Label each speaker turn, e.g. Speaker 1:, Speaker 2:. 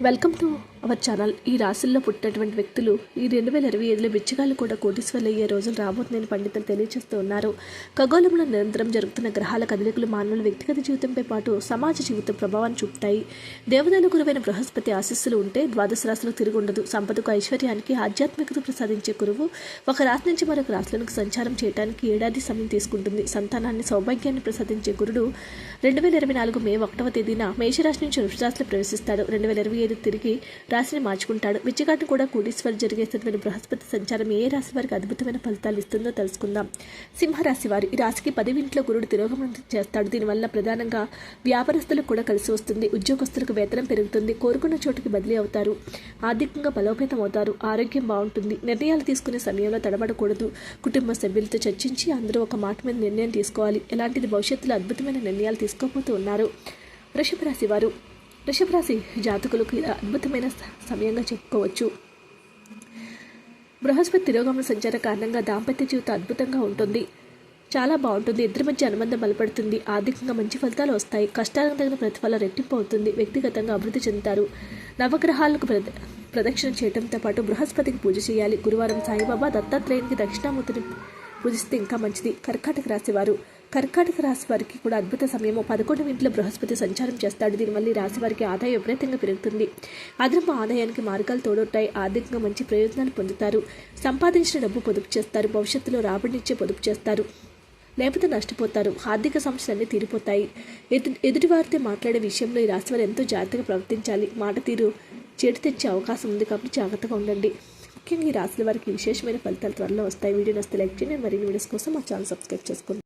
Speaker 1: Welcome to our channel. ఈ రాశుల్లో పుట్టినటువంటి వ్యక్తులు ఈ రెండు వేల ఇరవై ఐదులో బిచ్చగాళ్ళు కూడా కోటీశ్వర్లు అయ్యే రోజులు రాబోతుందని పండితులు తెలియజేస్తూ ఉన్నారు. ఖగోళంలో నిరంతరం జరుగుతున్న గ్రహాల కదలికలు మానవుల వ్యక్తిగత జీవితంపై పాటు సమాజ జీవిత ప్రభావాన్ని చూపుతాయి. దేవతల గురువైన బృహస్పతి ఆశీస్సులు ఉంటే ద్వాదశ రాశులు తిరిగి ఉండదు. సంపదకు ఐశ్వర్యానికి ఆధ్యాత్మికత ప్రసాదించే గురువు ఒక రాశి నుంచి మరొక రాశులకు సంచారం చేయడానికి ఏడాది సమయం తీసుకుంటుంది. సంతానాన్ని సౌభాగ్యాన్ని ప్రసాదించే గురుడు రెండు వేల ఇరవై నాలుగు మే ఒకటవ తేదీన మేషరాశి నుంచి వృషరాశిలో ప్రవేశిస్తాడు. రెండు వేల ఇరవై ఐదు తిరిగి రాశిని మార్చుకుంటాడు. విచ్చగాటు కూడా కోటీశ్వరు జరిగేటటువంటి బృహస్పతి సంచారం ఏ రాశి వారికి అద్భుతమైన ఫలితాలు ఇస్తుందో తెలుసుకుందాం. సింహరాశి వారు ఈ రాశికి పదివింట్లో గురుడు తిరోగమనం చేస్తాడు. దీనివల్ల ప్రధానంగా వ్యాపారస్తులకు కూడా కలిసి వస్తుంది. ఉద్యోగస్తులకు వేతనం పెరుగుతుంది. కోరుకున్న చోటుకి బదిలీ అవుతారు. ఆర్థికంగా బలోపేతం అవుతారు. ఆరోగ్యం బాగుంటుంది. నిర్ణయాలు తీసుకునే సమయంలో తడబడకూడదు. కుటుంబ సభ్యులతో చర్చించి అందరూ ఒక మాట మీద నిర్ణయం తీసుకోవాలి. ఎలాంటిది? భవిష్యత్తులో అద్భుతమైన నిర్ణయాలు తీసుకోబోతూ ఉన్నారు. వృషభ రాశి వారు వృషభరాశి జాతకులకు ఇలా అద్భుతమైన సమయంగా చెప్పుకోవచ్చు. బృహస్పతి తిరోగమన సంచార కారణంగా దాంపత్య జీవితం అద్భుతంగా ఉంటుంది. చాలా బాగుంటుంది. ఇద్దరి మధ్య అనుబంధం బలపడుతుంది. ఆర్థికంగా మంచి ఫలితాలు వస్తాయి. కష్టాలకు తగిన ప్రతిఫలం రెట్టింపు అవుతుంది. వ్యక్తిగతంగా అభివృద్ధి చెందుతారు. నవగ్రహాలకు ప్రద ప్రదక్షిణ చేయడంతో పాటు బృహస్పతికి పూజ చేయాలి. గురువారం సాయిబాబా దత్తాత్రేయునికి దక్షిణామూర్తిని పూజిస్తే ఇంకా మంచిది. కర్కాటక రాశివారు కర్కాటక రాశి వారికి కూడా అద్భుత సమయము. పదకొండు ఇంట్లో బృహస్పతి సంచారం చేస్తాడు. దీనివల్ల ఈ రాశి వారికి ఆదాయం విపరీతంగా పెరుగుతుంది. అదనపు ఆదాయానికి మార్గాలు తోడవుతాయి ఆర్థికంగా మంచి ప్రయోజనాలు పొందుతారు. సంపాదించిన డబ్బు పొదుపు చేస్తారు. భవిష్యత్తులో రాబడినిచ్చే పొదుపు చేస్తారు. లేకపోతే నష్టపోతారు. ఆర్థిక సమస్యలన్నీ తీరిపోతాయి. ఎదు ఎదుటివారితో మాట్లాడే విషయంలో ఈ రాశి వారు ఎంతో జాగ్రత్తగా ప్రవర్తించాలి. మాట తీరు చెడు తెచ్చే అవకాశం ఉంది కాబట్టి జాగ్రత్తగా ఉండండి. ముఖ్యంగా ఈ రాశుల వారికి విశేషమైన ఫలితాలు త్వరలో వస్తాయి. వీడియో నస్తే లైక్ చేయండి. మరిన్ని వీడియోస్ కోసం మా ఛానల్ సబ్స్క్రైబ్ చేసుకోండి.